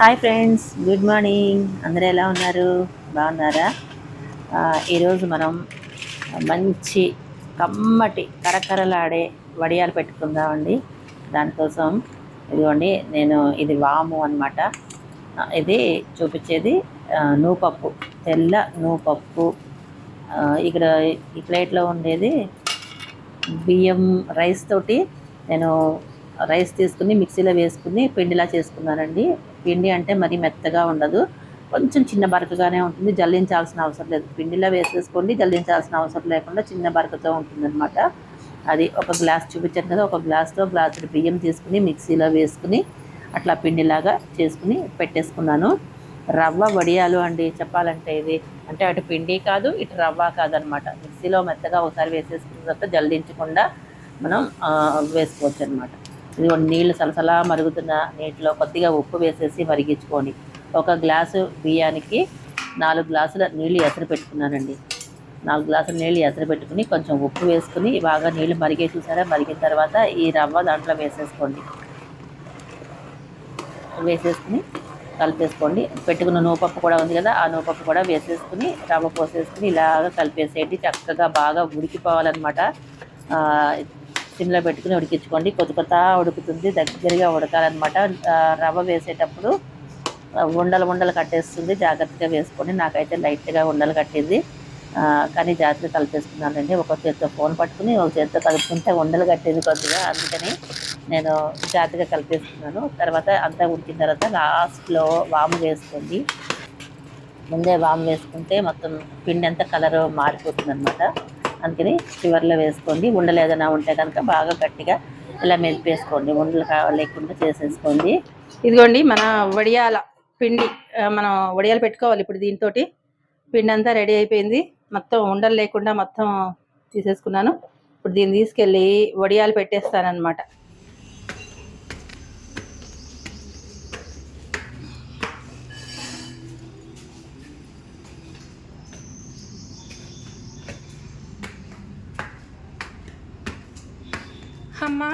Hi friends good morning. అందరూ ఎలా ఉన్నారు? బాగున్నారా? ఈరోజు మనం మంచి కమ్మటి కరకరలాడే వడియాలు పెట్టుకుందామండి. దానికోసం ఇదిగోండి నేను ఇది వాము అనమాట ఇది చూపించేది నూపప్పు తెల్ల నూపప్పు. ఇక్కడ ఈ ప్లేట్లో ఉండేది బియ్యం రైస్ తోటి నేను రైస్ తీసుకుని మిక్సీలో వేసుకుని పిండిలా చేసుకున్నానండి. పిండి అంటే మరి మెత్తగా ఉండదు. కొంచెం చిన్న బరకగానే ఉంటుంది. జల్లించాల్సిన అవసరం లేదు. పిండిలో వేసేసుకోండి జల్లించాల్సిన అవసరం లేకుండా చిన్న బరకతో ఉంటుందన్నమాట. అది ఒక గ్లాస్ చూపించాను కదా ఒక గ్లాస్తో గ్లాస్ బియ్యం తీసుకుని మిక్సీలో వేసుకుని అట్లా పిండిలాగా చేసుకుని పెట్టేసుకున్నాను. రవ్వ వడియాలు అండి చెప్పాలంటే ఇది అంటే అటు పిండి కాదు ఇటు రవ్వ కాదనమాట మిక్సీలో మెత్తగా ఒకసారి వేసేసుకున్న తర్వాత జల్లించకుండా మనం వేసుకోవచ్చు అనమాట ఇది నీళ్ళు సలసలా మరుగుతున్న నీటిలో కొద్దిగా ఉప్పు వేసేసి మరిగించుకోండి. ఒక గ్లాసు బియ్యానికి నాలుగు గ్లాసుల నీళ్ళు ఎసరు పెట్టుకున్నానండి. నాలుగు గ్లాసుల నీళ్ళు ఎసరు పెట్టుకుని కొంచెం ఉప్పు వేసుకుని బాగా నీళ్ళు మరిగే చూసారా? మరిగిన తర్వాత ఈ రవ్వ దాంట్లో వేసేసుకోండి. వేసేసుకుని కలిపేసుకోండి. పెట్టుకున్న నూపప్పు కూడా ఉంది కదా ఆ నూపప్పు కూడా వేసేసుకుని రవ్వ పోసేసుకుని ఇలాగ కలిపేసేయండి. చక్కగా బాగా ఉడికిపోవాలన్నమాట. సిమ్లో పెట్టుకుని ఉడికించుకోండి. కొత్త కొత్త ఉడుకుతుంది. దగ్గరగా ఉడకాలన్నమాట. రవ్వ వేసేటప్పుడు ఉండలు ఉండలు కట్టేస్తుంది. జాగ్రత్తగా వేసుకోండి. నాకైతే లైట్గా ఉండలు కట్టింది. కానీ జాగ్రత్తగా కలిపేసుకున్నానండి. ఒక చేతితో ఫోన్ పట్టుకుని ఒక చేతితో కలుపుకుంటే ఉండలు కట్టేది కొద్దిగా. అందుకని నేను జాగ్రత్తగా కలిపేసుకున్నాను. తర్వాత అంతా ఉడికిన తర్వాత లాస్ట్లో వాము వేసుకోండి. ముందే వాము వేసుకుంటే మొత్తం పిండి అంతా కలర్ మారిపోతుంది అనమాట అందుకని చివరిలో వేసుకోండి. ఉండలు ఏదైనా ఉంటే కనుక బాగా గట్టిగా ఇలా మెదిపేసుకోండి. ఉండలు కావాలేకుండా లేకుండా చేసేసుకోండి. ఇదిగోండి మన వడియాల పిండి మనం వడియాలు పెట్టుకోవాలి ఇప్పుడు దీంతో పిండి అంతా రెడీ అయిపోయింది. మొత్తం ఉండలు లేకుండా మొత్తం తీసేసుకున్నాను. ఇప్పుడు దీన్ని తీసుకెళ్ళి వడియాలు పెట్టేస్తానన్నమాట. అమ్మా.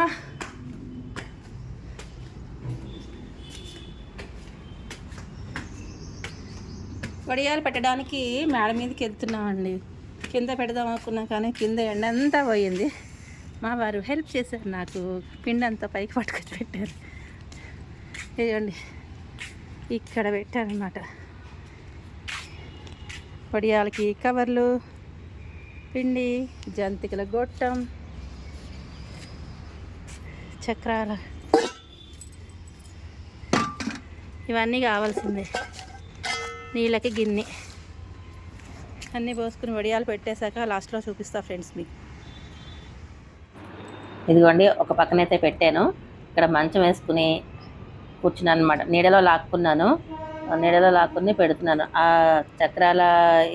వడియాలు పెట్టడానికి మేడ మీదకి వెళ్తున్నామండి కింద పెడదాం అనుకున్నాం కానీ కింద ఎండ అంతా పోయింది. మా వారు హెల్ప్ చేశారు నాకు. పిండి అంతా పైకి పట్టుకొచ్చి పెట్టారు. ఇవ్వండి ఇక్కడ పెట్టారనమాట వడియాలకి కవర్లు పిండి జంతికల గొట్టం చక్రాల. ఇవన్నీ కావాల్సిందే. నీళ్ళకి గిన్నె. అన్నీ పోసుకుని వడియాలు పెట్టేశాక లాస్ట్లో చూపిస్తా ఫ్రెండ్స్ మీకు. ఇదిగోండి ఒక పక్కనైతే పెట్టాను. ఇక్కడ మంచం వేసుకుని కూర్చున్నాను అనమాట నీడలో లాక్కున్నాను. నీడలో లాక్కుని పెడుతున్నాను. ఆ చక్రాల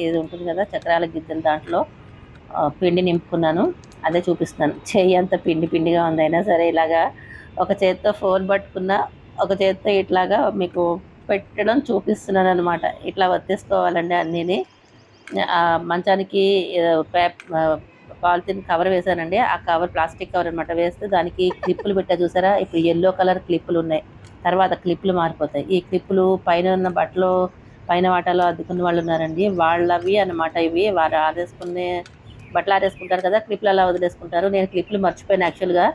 ఇది ఉంటుంది కదా చక్రాల గిద్దెల దాంట్లో పిండి నింపుకున్నాను. అదే చూపిస్తున్నాను చెయ్యి అంత పిండి పిండిగా ఉంది అయినా సరే ఇలాగా ఒక చేత్తో ఫోన్ పట్టుకున్న ఒక చేత్తో ఇట్లాగా మీకు పెట్టడం చూపిస్తున్నాను అనమాట ఇట్లా వచ్చేసుకోవాలండి అన్నీని. ఆ మంచానికి పేప్ పాలిథిన్ కవర్ వేశానండి. ఆ కవర్ ప్లాస్టిక్ కవర్ అనమాట వేస్తే దానికి క్లిప్పులు పెట్టా చూసారా? ఇప్పుడు ఎల్లో కలర్ క్లిప్పులు ఉన్నాయి. తర్వాత క్లిప్పులు మారిపోతాయి. ఈ క్లిప్పులు పైన ఉన్న బట్టలు పైన వాటాలో అద్దుకున్న వాళ్ళు ఉన్నారండి వాళ్ళవి అన్నమాట ఇవి. వారు ఆదేసుకునే బట్టలు ఆరేసుకుంటారు కదా క్లిప్లు అలా వదిలేసుకుంటారు. నేను క్లిప్లు మర్చిపోయాను యాక్చువల్గా.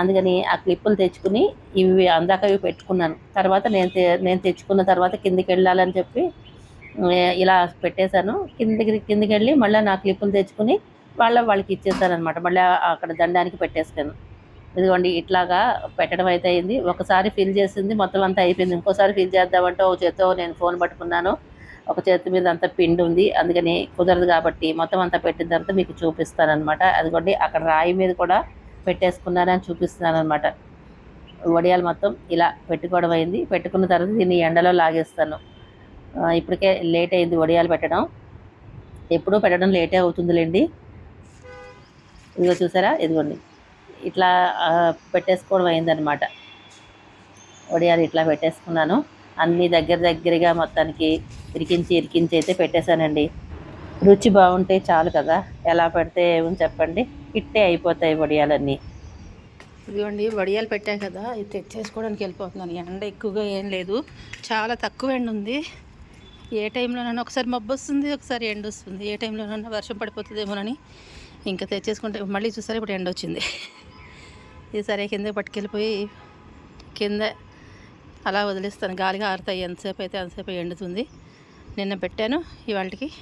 అందుకని ఆ క్లిప్పులు తెచ్చుకుని ఇవి అందాక ఇవి పెట్టుకున్నాను. తర్వాత నేను నేను తెచ్చుకున్న తర్వాత కిందికి వెళ్ళాలని చెప్పి ఇలా పెట్టేశాను. కిందికి కిందికి వెళ్ళి మళ్ళీ నా క్లిప్పులు తెచ్చుకుని వాళ్ళ వాళ్ళకి ఇచ్చేసాను అనమాట మళ్ళీ అక్కడ దండానికి పెట్టేసాను ఇదిగోండి ఇట్లాగా పెట్టడం అయితే అయింది. ఒకసారి ఫిల్ చేసింది మొత్తం అంతా అయిపోయింది. ఇంకోసారి ఫిల్ చేద్దామంటే ఓ చేత్తో నేను ఫోన్ పట్టుకున్నాను. ఒక చేతి మీద అంతా పిండి ఉంది. అందుకని కుదరదు కాబట్టి మొత్తం అంతా పెట్టిన తర్వాత మీకు చూపిస్తాను అనమాట అదిగోండి అక్కడ రాయి మీద కూడా పెట్టేసుకున్నానని చూపిస్తున్నాను అనమాట వడియాలు మొత్తం ఇలా పెట్టుకోవడం అయింది. పెట్టుకున్న తర్వాత దీన్ని ఎండలో లాగేస్తాను. ఇప్పటికే లేట్ అయింది వడియాలు పెట్టడం. ఎప్పుడూ పెట్టడం లేటే అవుతుందిలేండి. ఇదిగో చూసారా? ఇదిగోండి. ఇట్లా పెట్టేసుకోవడం అయిందనమాట వడియాలు ఇట్లా పెట్టేసుకున్నాను. అన్నీ దగ్గర దగ్గరగా మొత్తానికి ఇరికించి ఇరికించి అయితే పెట్టేశానండి. రుచి బాగుంటే చాలు కదా. ఎలా పెడితే ఏమని చెప్పండి. ఇట్టే అయిపోతాయి వడియాలన్నీ. ఇదిగోండి వడియాలు పెట్టా కదా. ఇది తెచ్చేసుకోవడానికి వెళ్ళిపోతున్నాను. ఎండ ఎక్కువగా ఏం లేదు. చాలా తక్కువ ఎండ ఉంది. ఏ టైంలోనైనా ఒకసారి మబ్బు వస్తుంది ఒకసారి ఎండ వస్తుంది. ఏ టైంలోనైనా వర్షం పడిపోతుందేమోనని ఇంకా తెచ్చేసుకుంటే మళ్ళీ చూసారా ఇప్పుడు ఎండ వచ్చింది. ఈసారి కింద పట్టుకెళ్ళిపోయి కింద అలా వదిలేస్తాను. గాలిగా ఆరుతాయి ఎంతసేపు అయితే అంతసేపు ఎండుతుంది. నిన్న పెట్టాను. ఇవాళకి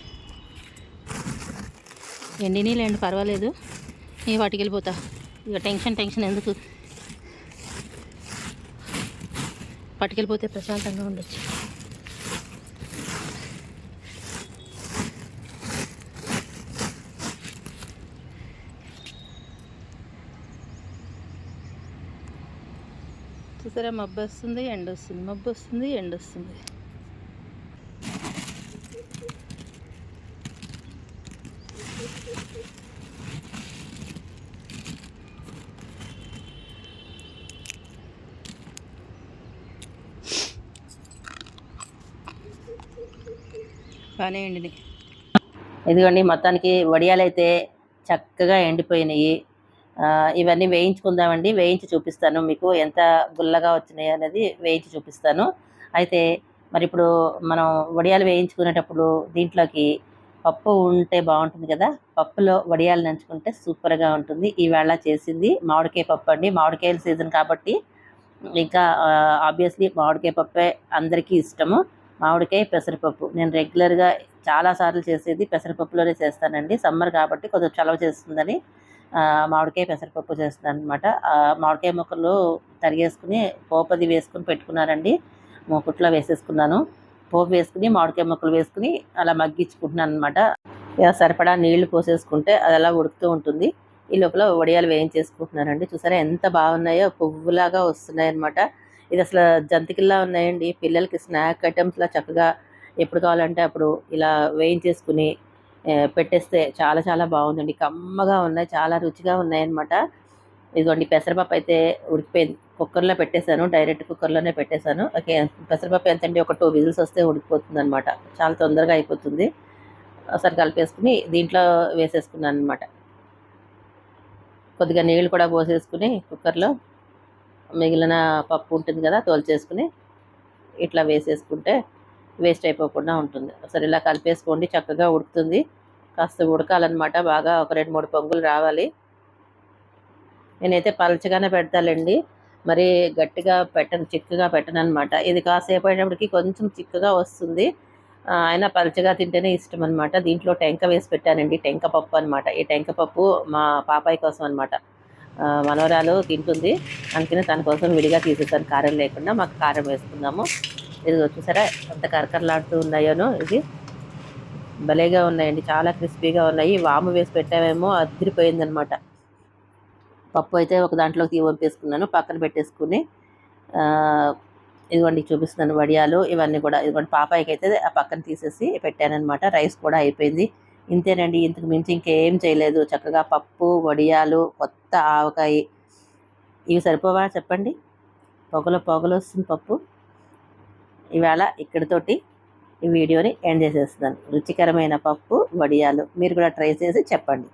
ఎండి నీళ్ళు పర్వాలేదు. ఈ వాటికి వెళ్ళిపోతా? ఇక టెన్షన్ టెన్షన్ ఎందుకు? పట్టుకెళ్ళిపోతే ప్రశాంతంగా ఉండొచ్చు. చూసారా? మబ్బు వస్తుంది ఎండ వస్తుంది మబ్బు వస్తుంది ఎండ వస్తుంది. బాగానే ఎండినాయి. ఇదిగోండి మొత్తానికి వడియాలు అయితే చక్కగా ఎండిపోయినాయి. ఇవన్నీ వేయించుకుందామండి. వేయించి చూపిస్తాను. మీకు ఎంత గుల్లగా వచ్చినాయి అనేది వేయించి చూపిస్తాను. అయితే మరి ఇప్పుడు మనం వడియాలు వేయించుకునేటప్పుడు దీంట్లోకి పప్పు ఉంటే బాగుంటుంది కదా? పప్పులో వడియాలు నంచుకుంటే సూపర్గా ఉంటుంది. ఈవేళ చేసింది మామిడికాయ పప్పు అండి. మామిడికాయల సీజన్ కాబట్టి ఇంకా ఆబ్వియస్లీ మామిడికాయ పప్పే అందరికీ ఇష్టము. మామిడికాయ పెసరపప్పు. నేను రెగ్యులర్గా చాలాసార్లు చేసేది పెసరపప్పులోనే చేస్తానండి. సమ్మర్ కాబట్టి కొంచెం చలవ చేస్తుందని మామిడికాయ పెసరపప్పు చేస్తున్నాను అనమాట మామిడికాయ ముక్కలు తరిగేసుకుని పోపది వేసుకుని పెట్టుకున్నారండి. మూకుట్లో వేసేసుకున్నాను. పోపు వేసుకుని మామిడికాయ ముక్కలు వేసుకుని అలా మగ్గించుకుంటున్నాను అనమాట సరిపడా నీళ్ళు పోసేసుకుంటే అది అలా ఉడుకుతూ ఉంటుంది. ఈ లోపల వడియాలు వేయించేసుకుంటున్నారండి చూసారా ఎంత బాగున్నాయో పువ్వులాగా వస్తున్నాయన్నమాట. ఇది అసలు జంతికల్లా ఉన్నాయండి. పిల్లలకి స్నాక్ ఐటమ్స్లా చక్కగా ఎప్పుడు కావాలంటే అప్పుడు ఇలా వేయించేసుకుని పెట్టేస్తే చాలా చాలా బాగుందండి. కమ్మగా ఉన్నాయి చాలా రుచిగా ఉన్నాయి అనమాట ఇదిగోండి పెసరపప్పు అయితే ఉడికిపోయింది. కుక్కర్లో పెట్టేశాను డైరెక్ట్ కుక్కర్లోనే పెట్టేశాను. ఓకే పెసరపప్పు ఎంత అండి ఒక టూ విజిల్స్ వస్తే ఉడికిపోతుంది అనమాట చాలా తొందరగా అయిపోతుంది. ఒకసారి కలిపేసుకుని దీంట్లో వేసేసుకున్నాను అనమాట కొద్దిగా నీళ్ళు కూడా పోసేసుకుని కుక్కర్లో మిగిలిన పప్పు ఉంటుంది కదా తోల్చేసుకుని ఇట్లా వేసేసుకుంటే వేస్ట్ అయిపోకుండా ఉంటుంది. ఒకసారి ఇలా కలిపేసుకోండి చక్కగా ఉడుకుతుంది. కాస్త ఉడకాలన్నమాట బాగా ఒక రెండు మూడు పొంగులు రావాలి. నేనైతే పలచగానే పెడతానండి. మరి గట్టిగా పెట్టను చిక్కగా పెట్టను అనమాట ఇది కాసేపు అయినప్పటికీ కొంచెం చిక్కగా వస్తుంది. అయినా పలచగా తింటేనే ఇష్టం అనమాట దీంట్లో టెంక వేసి పెట్టానండి టెంక పప్పు అనమాట ఈ టెంక పప్పు మా పాపాయి కోసం అనమాట మనోరాలు తింటుంది. అందుకనే తన కోసం విడిగా తీసేసాను కారం లేకుండా. మాకు కారం వేసుకుందాము. ఇది చూసారా? ఎంత కరకరలాడుతూ ఉన్నాయోనో ఇది భలేగా ఉన్నాయండి. చాలా క్రిస్పీగా ఉన్నాయి. వాము వేసి పెట్టామేమో అదిరిపోయిందనమాట పప్పు అయితే ఒక దాంట్లో తీవంపేసుకున్నాను పక్కన పెట్టేసుకుని ఇదిగోండి చూపిస్తున్నాను వడియాలు. ఇవన్నీ కూడా ఇదిగోండి పాపాయికి అయితే ఆ పక్కన తీసేసి పెట్టానమాట రైస్ కూడా అయిపోయింది. ఇంతేనండి. ఇంతకు మించి ఇంకేం చేయలేదు. చక్కగా పప్పు వడియాలు కొత్త ఆవకాయ. ఇవి సరిపోవా చెప్పండి? పొగలు పొగలు వస్తుంది పప్పు. ఇవాళ ఇక్కడితోటి ఈ వీడియోని ఎండ్ చేసేస్తున్నాను. రుచికరమైన పప్పు వడియాలు మీరు కూడా ట్రై చేసి చెప్పండి.